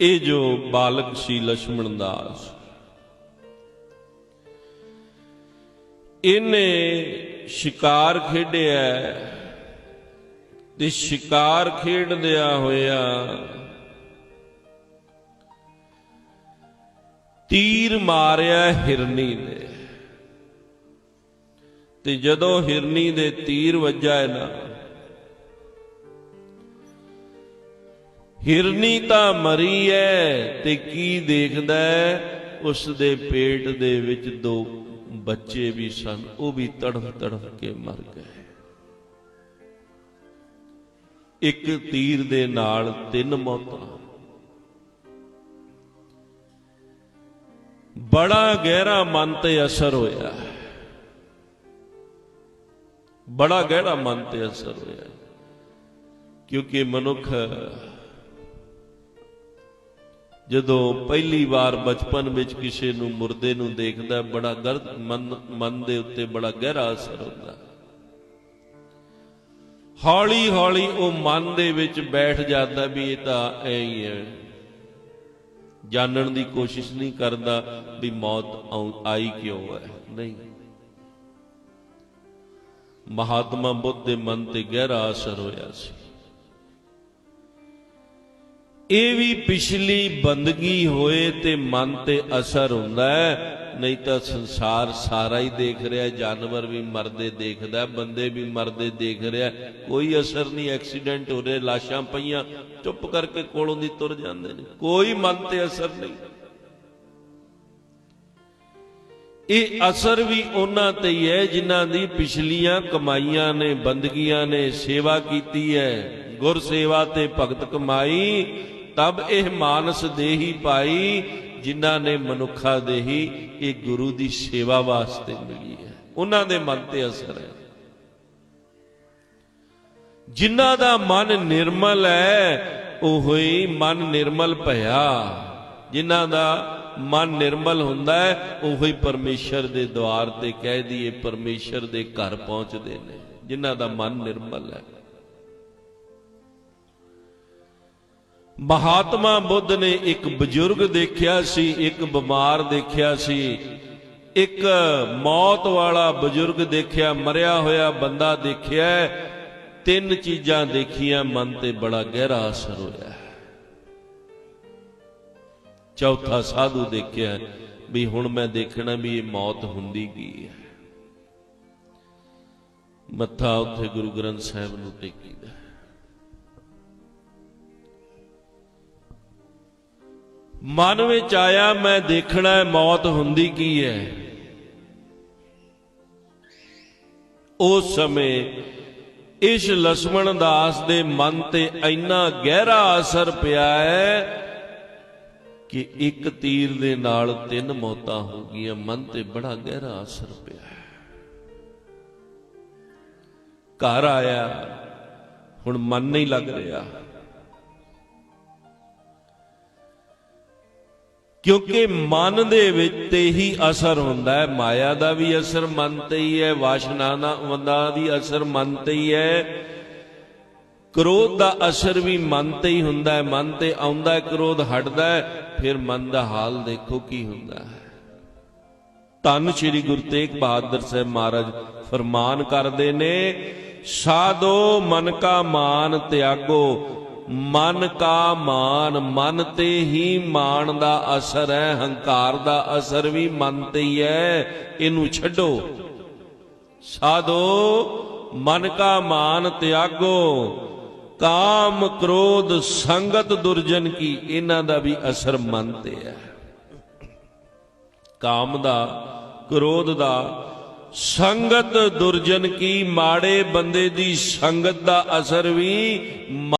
ਇਹ ਜੋ ਬਾਲਕ ਸੀ ਲక్ష్మణ ਦਾਸ। ਇਹਨੇ ਸ਼ਿਕਾਰ ਖੇਡਿਆ ਤੇ ਸ਼ਿਕਾਰ ਖੇਡਦਿਆ ਹੋਇਆ ਤੀਰ ਮਾਰਿਆ ਹਿਰਨੀ ਨੇ ਤੇ ਜਦੋਂ ਹਿਰਨੀ ਦੇ ਤੀਰ ਵੱਜਾ ਹੈ ਨਾ ਹਿਰਨੀ ਤਾਂ ਮਰੀ ਐ ਤੇ ਕੀ ਦੇਖਦਾ ਹੈ? ਉਸ ਦੇ ਪੇਟ ਦੇ ਵਿੱਚ ਦੋ ਬੱਚੇ ਵੀ ਸਨ, ਉਹ ਵੀ ਤੜਫ ਤੜਫ ਕੇ ਮਰ ਗਏ। ਇੱਕ ਤੀਰ ਦੇ ਨਾਲ ਤਿੰਨ ਮੌਤਾਂ। ਬੜਾ ਗਹਿਰਾ ਮਨ ਤੇ ਅਸਰ ਹੋਇਆ। ਬੜਾ ਗਹਿਰਾ ਮਨ ਤੇ ਅਸਰ ਹੋਇਆ, ਕਿਉਂਕਿ ਮਨੁੱਖ ਜਦੋਂ ਪਹਿਲੀ ਵਾਰ ਬਚਪਨ ਵਿੱਚ ਕਿਸੇ ਨੂੰ ਮੁਰਦੇ ਨੂੰ ਦੇਖਦਾ ਬੜਾ ਦਰਦ ਮਨ ਮਨ ਦੇ ਉੱਤੇ ਬੜਾ ਗਹਿਰਾ ਅਸਰ ਹੁੰਦਾ ਹੌਲੀ ਹੌਲੀ ਉਹ ਮਨ ਦੇ ਵਿੱਚ ਬੈਠ ਜਾਂਦਾ ਵੀ ਇਹ ਤਾਂ ਐ ਹੀ ਹੈ। ਜਾਣਨ ਦੀ ਕੋਸ਼ਿਸ਼ ਨਹੀਂ ਕਰਦਾ ਵੀ ਮੌਤ ਆਈ ਕਿਉਂ ਹੈ। ਨਹੀਂ। ਮਹਾਤਮਾ ਬੁੱਧ ਦੇ ਮਨ ਤੇ ਗਹਿਰਾ ਅਸਰ ਹੋਇਆ ਸੀ। ਇਹ ਵੀ ਪਿਛਲੀ ਬੰਦਗੀ ਹੋਏ ਤੇ ਮਨ ਤੇ ਅਸਰ ਹੁੰਦਾ ਨਹੀਂ ਤਾਂ ਸੰਸਾਰ ਸਾਰਾ ਹੀ ਦੇਖ ਰਿਹਾ, ਜਾਨਵਰ ਵੀ ਮਰਦੇ ਦੇਖਦਾ, ਬੰਦੇ ਵੀ ਮਰਦੇ ਦੇਖ ਰਿਹਾ। ਕੋਈ ਅਸਰ ਨਹੀਂ, ਐਕਸੀਡੈਂਟ ਹੋ ਰਹੇ, ਲਾਸ਼ਾਂ ਪਈਆਂ, ਚੁੱਪ ਕਰਕੇ ਕੋਲੋਂ ਦੀ ਤੁਰ ਜਾਂਦੇ ਨੇ। ਕੋਈ ਮਨ ਤੇ ਅਸਰ ਨਹੀਂ। ਇਹ ਅਸਰ ਵੀ ਉਹਨਾਂ ਤੇ ਹੀ ਹੈ ਜਿਨ੍ਹਾਂ ਦੀ ਪਿਛਲੀਆਂ ਕਮਾਈਆਂ ਨੇ, ਬੰਦਗੀਆਂ ਨੇ ਸੇਵਾ ਕੀਤੀ ਹੈ। ਗੁਰ ਸੇਵਾ ਤੇ ਭਗਤ ਕਮਾਈ ਤਬ ਇਹ ਮਾਨਸ ਦੇਹੀ ਪਾਈ, ਜਿਨ੍ਹਾਂ ਨੇ ਮਨੁੱਖਾ ਦੇਹੀ, ਇਹ ਗੁਰੂ ਦੀ ਸੇਵਾ ਵਾਸਤੇ ਮਿਲੀ ਹੈ। ਉਹਨਾਂ ਦੇ ਮਨ ਤੇ ਅਸਰ ਹੈ। ਜਿਨ੍ਹਾਂ ਦਾ ਮਨ ਨਿਰਮਲ ਹੈ, ਉਹ ਹੀ ਮਨ ਨਿਰਮਲ ਭਇਆ। ਜਿਨ੍ਹਾਂ ਦਾ ਮਨ ਨਿਰਮਲ ਹੁੰਦਾ ਹੈ, ਉਹ ਹੀ ਪਰਮੇਸ਼ਰ ਦੇ ਦਵਾਰ ਤੇ ਕਹਿ ਦਈਏ, ਪਰਮੇਸ਼ਰ ਦੇ ਘਰ ਪਹੁੰਚਦੇ ਨੇ, ਜਿਨ੍ਹਾਂ ਦਾ ਮਨ ਨਿਰਮਲ ਹੈ। ਮਹਾਤਮਾ ਬੁੱਧ ਨੇ ਇੱਕ ਬਜ਼ੁਰਗ ਦੇਖਿਆ ਸੀ, ਇੱਕ ਬਿਮਾਰ ਦੇਖਿਆ ਸੀ। ਇੱਕ ਮੌਤ ਵਾਲਾ ਬਜ਼ੁਰਗ ਦੇਖਿਆ, ਮਰਿਆ ਹੋਇਆ ਬੰਦਾ ਦੇਖਿਆ ਤਿੰਨ ਚੀਜ਼ਾਂ ਦੇਖੀਆਂ, ਮਨ ਤੇ ਬੜਾ ਗਹਿਰਾ ਅਸਰ ਹੋਇਆ ਚੌਥਾ ਸਾਧੂ ਦੇਖਿਆ ਵੀ ਹੁਣ ਮੈਂ ਦੇਖਣਾ ਵੀ ਇਹ ਮੌਤ ਹੁੰਦੀ ਕੀ ਹੈ। ਮੱਥਾ ਉੱਥੇ ਗੁਰੂ ਗ੍ਰੰਥ ਸਾਹਿਬ ਨੂੰ ਟੇਕੀਦਾ ਮਨ ਵਿੱਚ ਆਇਆ, ਮੈਂ ਦੇਖਣਾ ਹੈ ਮੌਤ ਹੁੰਦੀ ਕੀ ਹੈ। ਉਸ ਸਮੇਂ ਇਸ ਲਸਮਣ ਦਾਸ ਦੇ ਮਨ ਤੇ ਇੰਨਾ ਗਹਿਰਾ ਅਸਰ ਪਿਆ ਹੈ ਕਿ ਇੱਕ ਤੀਰ ਦੇ ਨਾਲ ਤਿੰਨ ਮੌਤਾਂ ਹੋ ਗਈਆਂ। ਮਨ ਤੇ ਬੜਾ ਗਹਿਰਾ ਅਸਰ ਪਿਆ ਹੈ। ਘਰ ਆਇਆ, ਹੁਣ ਮਨ ਨਹੀਂ ਲੱਗ ਰਿਹਾ। ਕਿਉਂਕਿ ਮਨ ਦੇ ਵਿੱਚ ਤੇ ਹੀ ਅਸਰ ਹੁੰਦਾ ਹੈ। ਮਾਇਆ ਦਾ ਵੀ ਅਸਰ ਮਨ ਤੇ ਹੀ ਹੈ, ਵਾਸ਼ਨਾ ਦਾ ਵੀ ਅਸਰ ਮਨ ਤੇ ਹੀ ਹੈ। ਕ੍ਰੋਧ ਦਾ ਅਸਰ ਵੀ ਮਨ ਤੇ ਹੀ ਹੁੰਦਾ ਹੈ। ਮਨ ਤੇ ਆਉਂਦਾ ਹੈ, ਕ੍ਰੋਧ ਹਟਦਾ ਹੈ, ਫਿਰ ਮਨ ਦਾ ਹਾਲ ਦੇਖੋ ਕੀ ਹੁੰਦਾ ਹੈ। ਧੰਨ ਸ਼੍ਰੀ ਗੁਰੂ ਤੇਗ ਬਹਾਦਰ ਸਾਹਿਬ ਮਹਾਰਾਜ ਫਰਮਾਨ ਕਰਦੇ ਨੇ, ਸਾਧੋ ਮਨ ਕਾ ਮਾਨ ਤਿਆਗੋ ਮਨ ਕਾ ਮਾਨ, ਮਨ ਤੇ ਹੀ ਮਾਨ ਦਾ ਅਸਰ ਹੈ, ਹੰਕਾਰ ਦਾ ਅਸਰ ਵੀ ਮਨ ਤੇ ਹੀ ਹੈ। ਇਹਨੂੰ ਛੱਡੋ। ਸਾਧੋ, ਮਨ ਕਾ ਮਾਨ ਤਿਆਗੋ। ਕਾਮ ਕ੍ਰੋਧ ਸੰਗਤ ਦੁਰਜਨ ਕੀ, ਇਹਨਾਂ ਦਾ ਵੀ ਅਸਰ ਮਨ ਤੇ ਹੈ। ਕਾਮ ਦਾ, ਕ੍ਰੋਧ ਦਾ, ਸੰਗਤ ਦੁਰਜਨ ਕੀ, ਮਾੜੇ ਬੰਦੇ ਦੀ ਸੰਗਤ ਦਾ ਅਸਰ ਵੀ